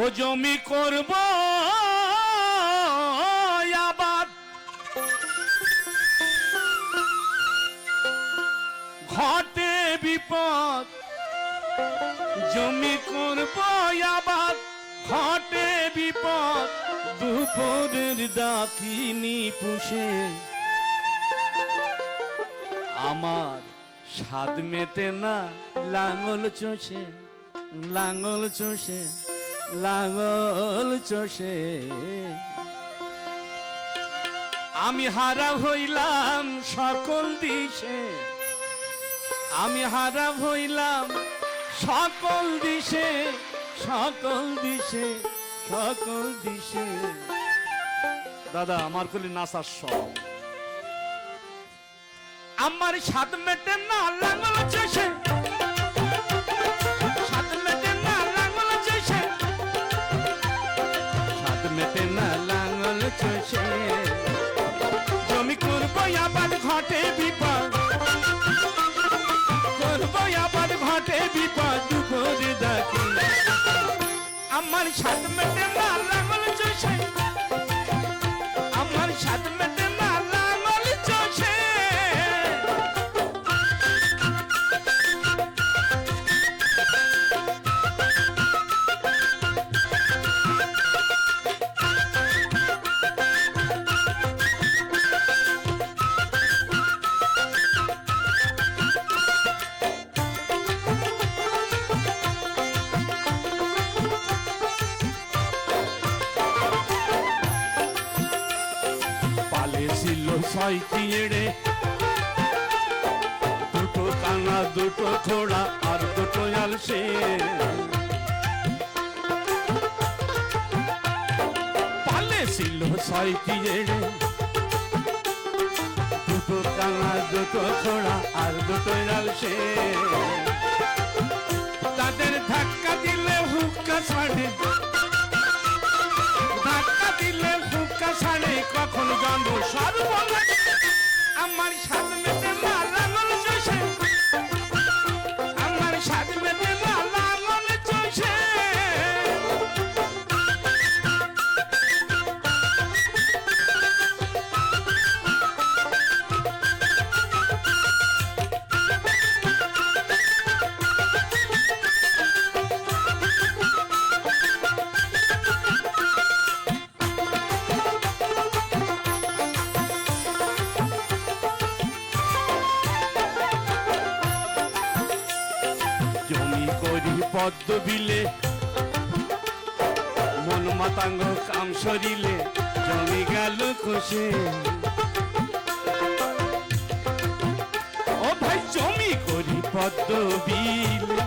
ও জমি করব আবাদ। ঘটে বিপদ, জমি করব আবাদ। ঘটে বিপদ, দুপুরের ডাকিনি পুষে। আমার স্বাদ মেটে না, লাঙল চষে লাঙল চষে। লাঙল চষে। আমি হারা হইলাম সকল দিশে। আমি হারা হইলাম সকল দিশে সকল দিশে সকল দিশে। দাদা আমার কলি নাচার সব আমার স্বাদ মেটে না লাঙল চষে। চষে জমি করব আবার ঘটে বিপদ। করব আবার ঘটে বিপদ দুপুর ডাকি আমার স্বাদ মেটে না ছয়টি এড়ে। দুটো কানা, দুটো ঘোড়া আর দুটো আলসে। পালে ছিল ছয়টি এড়ে। দুটো কানা, দুটো ঘোড়া আর দুটো আলসে। তাদের ধাক্কা দিলে হুক্কা ছাড়ে। ধাক্কা দিলে হুক্কা ছাড়ে। আমার পদ্ম বিলে মন মাতাঙ্গ কাম সরিলে, জমি গেল খসে। ও ভাই, জমি করি পদ্ম বিলে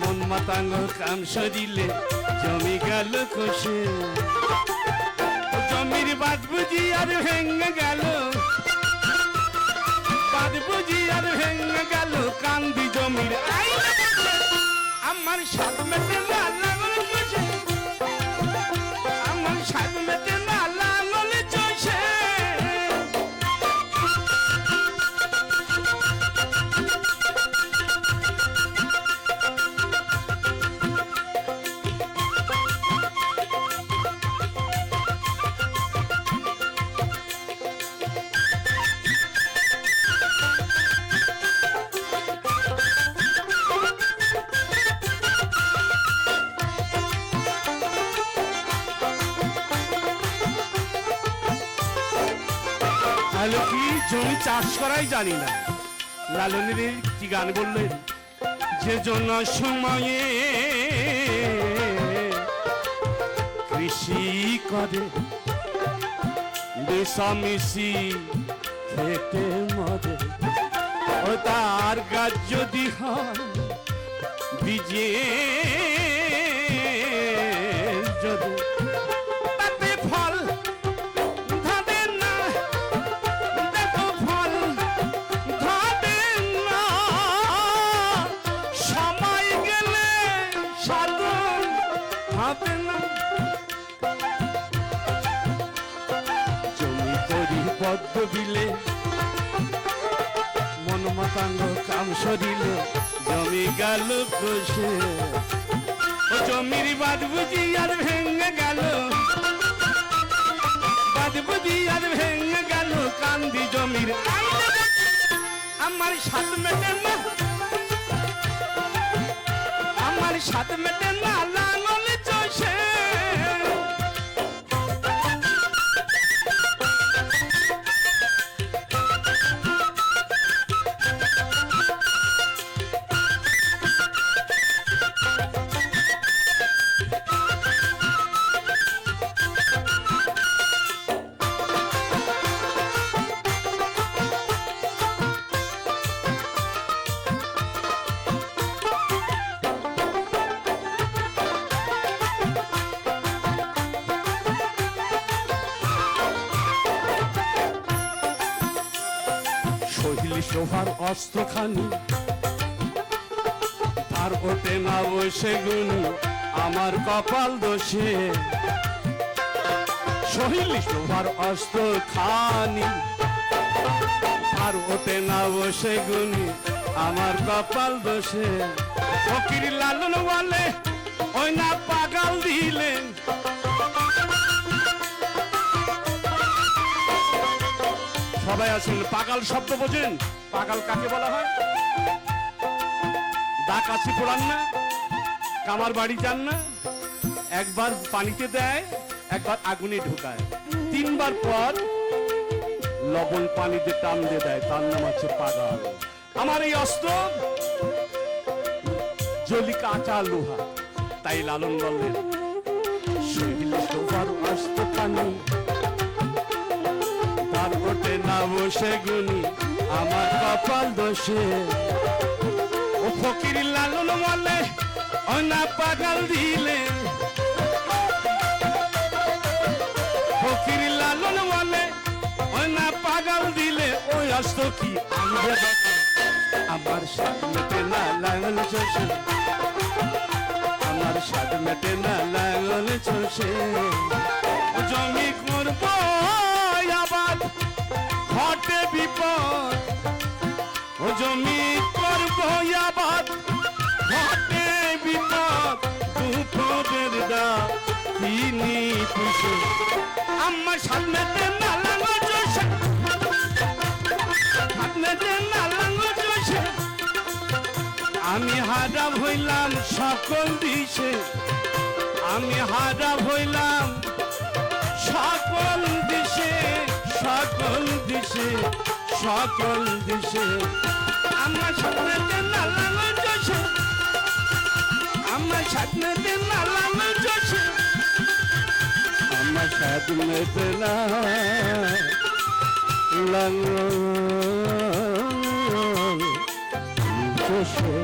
মন মাতাঙ্গ কাম সরিলে, জমি গেল ও জমির বাদ বুঝি আর ভেঙে গেল। বাদ বুঝি আর ভেঙে গেল, কান্দি জমির বসে। আমার সাত মেটে তাহলে কি জমি চাষ করাই জানি না। লালনের কি গান বললেন যে জন্য সময়ে কৃষি করে বেসামিশি খেতে মরে ও তার গাছ যদি হয় বিজে পদ্ম বিলে মন মাতাঙ্গ কাম সরিলে, জমি গেল বসে। ও জমির বাদ বুঝি আর ভেঙে গেল। বাদ বুঝি আর ভেঙে গেল, কান্দি জমির। আমার সাত মেটে না। আমার সাত মেটে না সহিলি শোভার অস্ত্রখানি। তার ওটে না বসে গুনি আমার কপাল দোষে। সহিলি শোভার অস্ত্র খানি তার ওটে না বসে গুনি আমার কপাল দোষে। ফকির লালন বলে ওই না পাগাল দিলেন। সবাই আছেন পাগাল শব্দ বোঝেন? পাগাল কাকে বলা হয়? দা কাশি পোড়ান না। কামার বাড়ি যান না। একবার পানিতে দেয়, একবার আগুনে ঢুকায়। তিনবার পর লবণ পানিতে টান দিয়ে দেয়, তার নাম হচ্ছে পাগাল। আমার এই অস্ত্র জলি কাঁচা লোহা, তাই লালন বললেন শহীদ শোভার অস্ত্র পানি ওঠে না বসে গুনি আমার কপাল দোষে। ও ফকির লালন বলে অনা পাগাল দিলে। ফকির লালন বলে অনা পাগাল দিলে। ওই অস্ত কি আমার সাথ মেটে না লাঙল চষে আমার সাথ মেটে না লাঙল চষে জমি করব। ঘটে বিপদ, ও জমি করব আবাদ বিপদ দুপদের দা তিনি পুষে আমার আমি হারা হইলাম সকল দিশে। আমি হারা হইলাম সকল দিশে। সকল দিশে সকল দিশে। আমার সামনে নালাম চষে আমার সামনে নালাম চষে আমার না লাঙ্গ চষে